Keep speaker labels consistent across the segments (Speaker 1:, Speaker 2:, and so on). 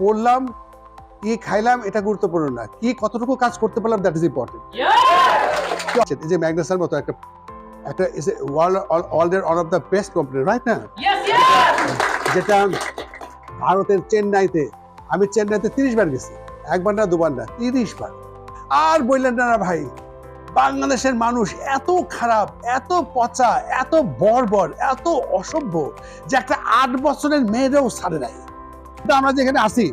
Speaker 1: পড়লাম কি খাইলাম এটা গুরুত্বপূর্ণ না। কি কতটুকু কাজ করতে পারলাম দ্যাট ইজ ইম্পর্টেন্ট এই যে ম্যাগনাসের মতো একটা একটা ইজ ওয়ার্ল্ড ওয়ার্ল্ডের one of the best company right না! যেটা ভারতের চেন্নাইতে আমি চেন্নাইতে তিরিশ বার গেছি। একবার না দুবার না তিরিশ বার। আর বললেন না না ভাই বাংলাদেশের মানুষ এত খারাপ এত পচা এত বর্বর এত অসভ্য যে একটা আট বছরের মেয়েরাও ছাড়ে নাই। আমরা যেখানে আসি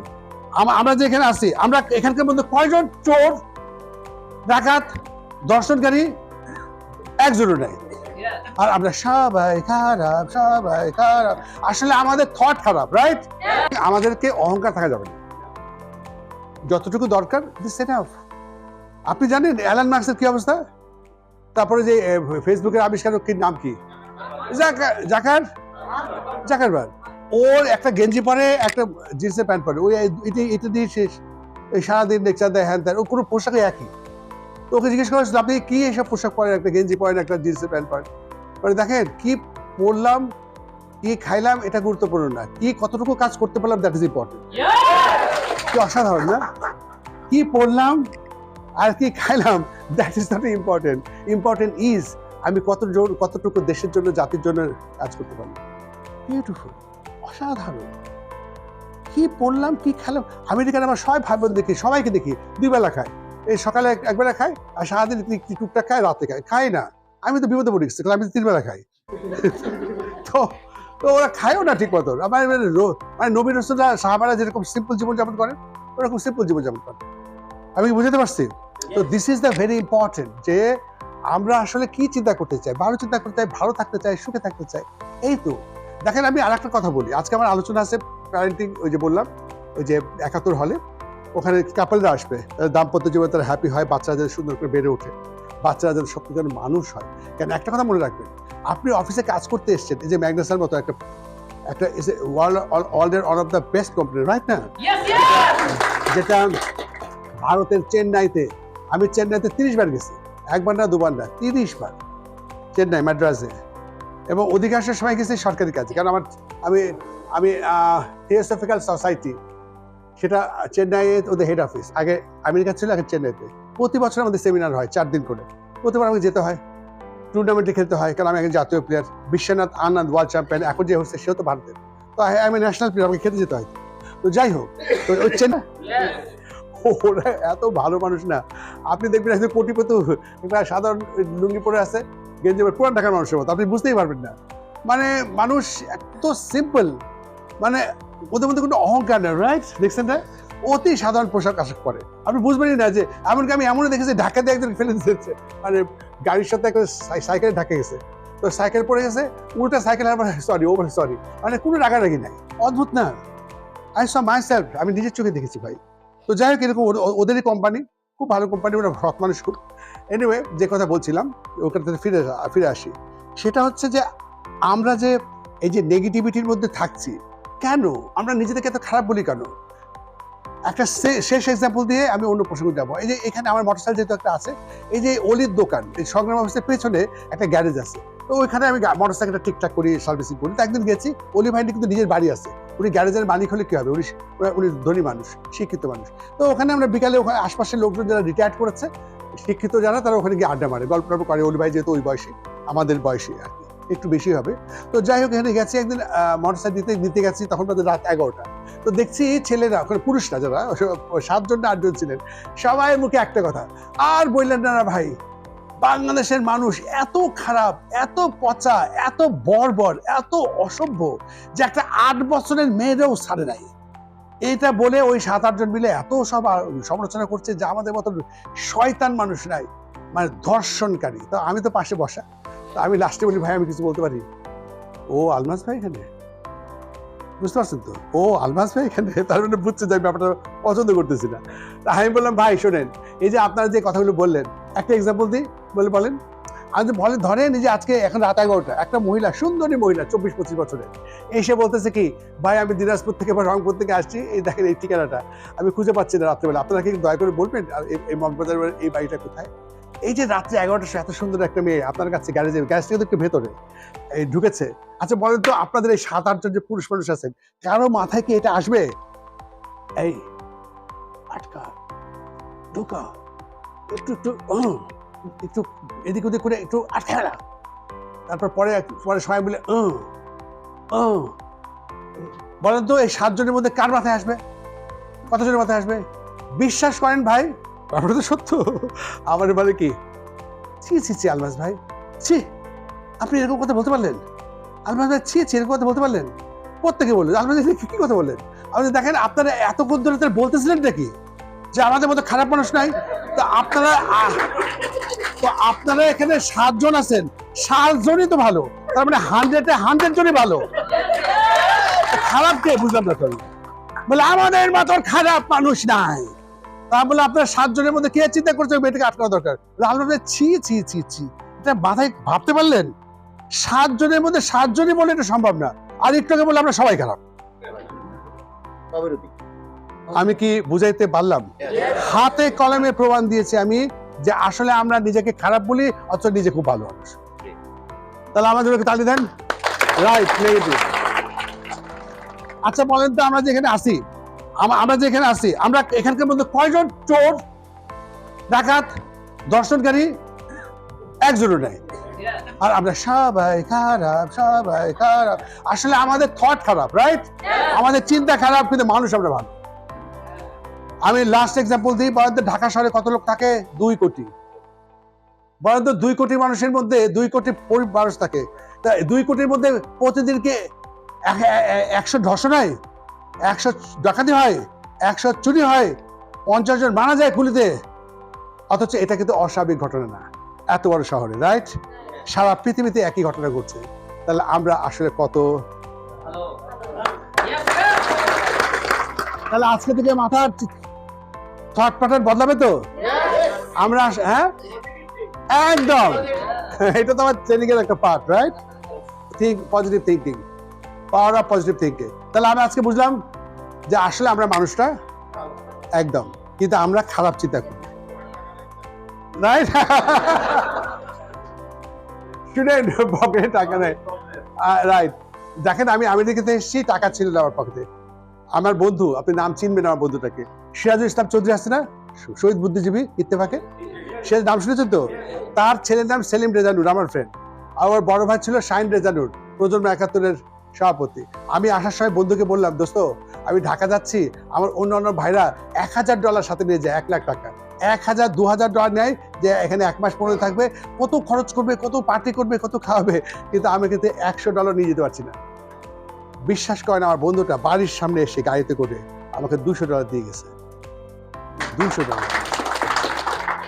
Speaker 1: আম- আমরা যেখানে আসি আমরা এখানকার মধ্যে কয়জন চোর ডাকাত দর্শনকারী একজনও নাই। আর আমরা সবাই খারাপ সবাই খারাপ। আসলে আমাদের থট খারাপ রাইট আমাদেরকে অহংকার থাকা যাবে না। যতটুকু দরকার সেট আপ আপনি জানেন অ্যালান মার্কসের কি অবস্থা? তারপরে যে ফেসবুকের আবিষ্কারক কি নাম কি? জাকা- জাকার? জাকারবার ওর একটা গেঞ্জি পরে একটা জিন্সের প্যান্ট পরে। ওই এটা এটা দিয়ে শেষ এই সারাদিন লেকচার দেয় হ্যান ত্যান। ও কোনো পোশাকে একই। তো ওকে জিজ্ঞেস করেছিল আপনি কি এসব পোশাক পরেন? একটা গেঞ্জি পরেন একটা জিন্সের প্যান্ট পরেন? মানে দেখেন কি পড়লাম কি খাইলাম এটা গুরুত্বপূর্ণ না। কি কতটুকু কাজ করতে পারলাম দ্যাট ইজ ইম্পর্টেন্ট! কি অসাধারণ না? কি পড়লাম আর কি খাইলাম that is not important important is আমি কত জন- কতটুকু দেশের জন্য জাতির জন্য কাজ করতে পারলাম। বিউটিফুল অসাধারণ। কি পড়লাম কি খেলাম? আমেরিকান আমার সবাই ভাই বোন দেখি সবাইকে দেখি দুই বেলা খায়। এই সকালে একবেলা খায় আর সারাদিন টুকটাক খায় রাতে খায়। খায় না। আমি তো বিপদে পড়ে গেছি আমি তো তিন বেলা খাই। তো তো ওরা খায়ও না ঠিক মতো আমার মানে রো- মানে নবী রসুল্লাহ সাহাবারা যেরকম সিম্পল জীবনযাপন করেন ওরকম সিম্পল জীবনযাপন করেন আমি কি বুঝতে পারছি? তো this is the very important যে আমরা আসলে কি চিন্তা করতে চাই? ভালো চিন্তা করতে চাই ভালো থাকতে চাই সুখে থাকতে চাই। এই তো। দেখেন আমি আর একটা কথা বলি। আজকে আমার আলোচনা আছে প্যারেন্টিং ওই যে বললাম ওই যে একাত্তর হলে। ওখানে কাপলরা আসবে দাম্পত্য জীবনে তারা হ্যাপি হয় বাচ্চারা যেন সুন্দর করে বেড়ে ওঠে। বাচ্চারা যেন সত্যিকার মানুষ হয়। কেন একটা কথা মনে রাখবেন আপনি অফিসে কাজ করতে এসেছেন এই যে ম্যাগনাসের মতো একটা একটা ইজ ওয়ার্ল্ড ওয়ার্ল্ডের one of the best company right না! যেটা ভারতের চেন্নাইতে আমি চেন্নাইতে তিরিশ বার গেছি। একবার না দুবার না তিরিশ বার। চেন্নাই মাদ্রাসে। এবং অধিকাংশ সময় গেছি সরকারি কাজে। কারণ আমার, আমি আমি থিওসফিক্যাল সোসাইটি সেটা চেন্নাইয়ে ওদের হেড অফিস আগে আমেরিকা ছিল আগে চেন্নাইতে। প্রতি বছর আমাদের সেমিনার হয়, চার দিন করে। প্রতিবার আমাকে যেতে হয়। টুর্নামেন্টে খেলতে হয়, কারণ আমি একজন জাতীয় player Vishwanath Anand world champion এখন যে হচ্ছে, সেও তো ভারতের। তো আমি ন্যাশনাল প্লেয়ার আমাকে খেতে যেতে হয়। তো যাই হোক, তো ওই চেন্নাই! ওরা, এত ভালো মানুষ না। আপনি দেখবেন একজন কোটিপতি সাধারণ লুঙ্গি পরে আছে। গেঞ্জি পরে পুরান ঢাকার মানুষের মতো, আপনি বুঝতেই পারবেন না। মানে মানুষ এত সিম্পল মানে ওদের মধ্যে কোনো অহংকার নেই রাইট দেখছেন না? অতি সাধারণ পোশাক আশাক পরে। আপনি বুঝবেনই না যে, এমনকি আমি এমনও দেখেছি ঢাকাতে একজন ফেলে দিয়েছে। মানে গাড়ির সাথে একটা সাই- সাইকেলে ঢাকে গেছে। তো সাইকেল পড়ে গেছে, উল্টা সাইকেল সরি ওভার সরি মানে কোনো রাগারাগি নাই। অদ্ভুত না। আই স মাই সেলফ আমি নিজের চোখে দেখেছি ভাই। তো যাই হোক, এরকম ওদেরই কোম্পানি খুব ভালো কোম্পানি ওরা সৎ মানুষ খুব। এনিওয়ে যে কথা বলছিলাম, ওখান ফিরে ফিরে আসি। সেটা হচ্ছে যে, আমরা যে, এই যে নেগেটিভিটির মধ্যে থাকছি, কেন? আমরা নিজেদেরকে এত খারাপ বলি কেন? একটা শেষ এক্সাম্পল দিয়ে আমি অন্য প্রসঙ্গে যাব। এই যে, এখানে আমার মোটরসাইকেল যেহেতু একটা আছে, এই যে অলির দোকান, এই সংগ্রাম অফিসের পেছনে একটা গ্যারেজ আছে। তো ওইখানে আমি মোটরসাইকেলটা ঠিকঠাক করি সার্ভিসিং করি। তো একদিন গেছি, অলি ভাইটি কিন্তু নিজের বাড়ি আছে। উনি গ্যারেজের মালিক হলে কী হবে? উনি উনি ধনী মানুষ, শিক্ষিত মানুষ। তো ওখানে আমরা বিকালে ওখানে আশপাশের লোকজন যারা রিটায়ার্ড করেছে শিক্ষিত যারা, তারা ওখানে গিয়ে আড্ডা মারে। গল্প করে অলি ভাই যেহেতু ওই বয়সে, আমাদের বয়সে আর কি, একটু বেশি হবে। তো যাই হোক, এখানে গেছি একদিন মোটরসাইকেল দিতে নিতে গেছি, তখন তাদের রাত এগারোটা। তো দেখছি ছেলেরা, ওখানে পুরুষরা যারা সাতজন না আটজন ছিলেন, সবাই মুখে একটা কথা, আর বললেন না না ভাই, বাংলাদেশের মানুষ এত খারাপ, এত পচা, এত বর্বর, এত অসভ্য যে একটা আট বছরের মেয়েরাও ছাড়ে নাই। এটা বলে ওই সাত আটজন মিলে এত সব সমালোচনা করছে যে আমাদের মতো শয়তান মানুষ নাই মানে ধর্ষণকারী। তো আমি তো পাশে বসা। তো আমি লাস্টে বলি, ভাই, আমি কিছু বলতে পারি? ও, আলমাস ভাই এখানে? বুঝতে পারছেন তো? ও, আলমাস ভাই এখানে? তার মানে বুঝছে যে আমি ব্যাপারটা পছন্দ করতেছি না। আমি বললাম, ভাই, শোনেন, এই যে আপনারা যে কথাগুলো বললেন, একটা এক্সাম্পল দিই, বলে বলেন। আমি বলে ধরেন যে আজকে এখন রাত এগারোটা, একটা মহিলা, সুন্দরী মহিলা, চব্বিশ, পঁচিশ বছরের, এসে বলতেছে কি, ভাই, আমি দিনাজপুর থেকে বা রংপুর থেকে আসছি, এই দেখেন এই ঠিকানাটা, আমি খুঁজে পাচ্ছি না রাত্রেবেলা। আপনারা কি দয়া করে বলবেন এই- মগবাজার এই বাড়িটা কোথায়? এই যে রাত্রে এগারোটার এত সুন্দর একটা মেয়ে আপনার কাছে গ্যারেজে গ্যারেজ থেকে একটু ভেতরে এই ঢুকেছে। আচ্ছা বলেন তো আপনাদের এই সাত আটজন যে পুরুষ মানুষ আছেন, কারও মাথায় কি এটা আসবে? এই, আটকা, ঢোকা, একটু একটু একটু এদিক ওদিক করে একটু আটকা না তারপর পরে পরে সবাই উম, উম। বলেন তো এই সাতজনের মধ্যে কার মাথায় আসবে? কতজনের মাথায় আসবে? বিশ্বাস করেন ভাই ব্যাপারটা তো সত্য। আমার বলে কি? ছি ছি ছি আলমাস ভাই। ছি আপনি এরকম কথা বলতে পারলেন? আলমাস ভাই ছি ছি এরকম কথা বলতে পারলেন? প্রত্যেকে বললেন আলমাস ভাই কি কথা বললেন? আপনি দেখেন আপনারা এতক্ষণ ধরে বলতেছিলেন নাকি? যে আমাদের মতো খারাপ মানুষ নাই? তো আপনারা তো আপনারা এখানে সাতজন আছেন সাতজনই তো ভালো। তার মানে হান্ড্রেডে হান্ড্রেড জনই ভালো। খারাপ কে? বুঝলাম না তো আমি। বলে আমাদের মতো খারাপ মানুষ নাই। তা বলে আপনার সাতজনের মধ্যে কে চিন্তা করছে মেয়েটাকে আটকানো দরকার। বলে ছি ছি ছি ছি। এটা মাথায় ভাবতে পারলেন? সাতজনের মধ্যে সাতজনই বলে এটা সম্ভব না। আর একটু আগে বলে আমরা সবাই খারাপ। আমি কি বুঝাইতে পারলাম? হাতে কলমে প্রমাণ দিয়েছি আমি যে আসলে আমরা নিজেকে খারাপ বলি অথচ নিজে খুব ভালো মানুষ। তাহলে আমাদেরকে তালি দেন। রাইট নেগেটিভ আচ্ছা বলেন তো আমরা যেখানে আসি আম- আমরা যেখানে আসি আমরা এখানকার মধ্যে কয়জন চোর ডাকাত দর্শনকারী? একজনও নাই। আর আমরা সবাই খারাপ সবাই খারাপ। আসলে আমাদের থট খারাপ রাইট আমাদের চিন্তা খারাপ কিন্তু মানুষ আমরা ভালো। আমি লাস্ট এক্সাম্পল দিই তো ঢাকা শহরে কত লোক থাকে? দুই কোটি। তো দুই কোটি মানুষের মধ্যে দুই কোটি পরি- মানুষ থাকে। তা দুই কোটির মধ্যে প্রতিদিনকে একশো ধর্ষণ হয় একশো ডাকাতি হয়? একশো চুরি হয়? পঞ্চাশ জন মারা যায় কুলিতে অথচ এটা কিন্তু অস্বাভাবিক ঘটনা না। এত বড় শহরে রাইট সারা পৃথিবীতে একই ঘটনা ঘটছে। তাহলে আমরা আসলে কত? তাহলে আজকে থেকে মাথার থট প্যাটার্ন বদলাবে তো? আমরা হ্যাঁ? একদম। এটা তো আমার ট্রেনিং এর একটা part right think positive thinking power of positive thinking তাহলে আমি আজকে বুঝলাম যে আসলে আমরা মানুষটা একদম, কিন্তু আমরা খারাপ চিন্তা করি। রাইট স্টুডেন্ট পকেটে টাকা নেই। রাইট দেখেন আমি আমেরিকাতে এসেছি, টাকা ছিল না আমার পকেটে আমার বন্ধু, আপনি নাম চিনবেন আমার বন্ধুটাকে। সিরাজুল ইসলাম চৌধুরী আছে না? শহীদ বুদ্ধিজীবী, ইত্তেফাকে? সে নাম শুনেছেন তো? তার ছেলের নাম সেলিম রেজানুর, আমার ফ্রেন্ড আমার বড় ভাই ছিল শাইন রেজানুর, প্রজন্ম একাত্তরের সভাপতি। আমি আসার সময় বন্ধুকে বললাম, দোস্ত, আমি ঢাকা যাচ্ছি, আমার অন্য অন্য ভাইরা এক হাজার ডলার সাথে নিয়ে যায়, এক লাখ টাকা। এক হাজার, দু হাজার ডলার নেয়, যে এখানে এক মাস পরে থাকবে, কত খরচ করবে, কত পার্টি করবে, কত খাওয়াবে, কিন্তু আমি কিন্তু একশো ডলার নিয়ে যেতে পারছি না। বিশ্বাস করেন আমার বন্ধুটা বাড়ির সামনে এসে গাড়িতে করে আমাকে দুশো ডলার দিয়ে গেছে। দুশো ডলার।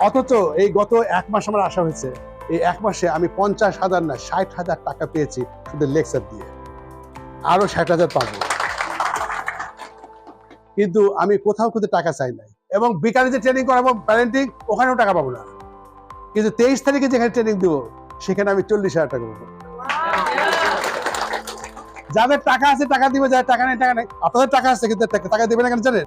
Speaker 1: অথচ এই গত এক মাস আমার আসা হয়েছে, এই এক মাসে আমি পঞ্চাশ হাজার না, ষাট হাজার টাকা পেয়েছি শুধু লেকচার দিয়ে। আরও ষাট হাজার পাবো। কিন্তু আমি কোথাও কিন্তু টাকা চাই নাই। এবং বিকালে যে ট্রেনিং করাবো প্যারেন্টিং ওখানেও টাকা পাবো না। কিন্তু তেইশ তারিখে যেখানে ট্রেনিং দিব, সেখানে আমি চল্লিশ হাজার টাকা পাবো। যাদের টাকা আছে, টাকা দিবে, যাদের টাকা নেই টাকা নেই। আপনাদের টাকা আছে, কিন্তু টাকা- দিবে না কেন জানেন?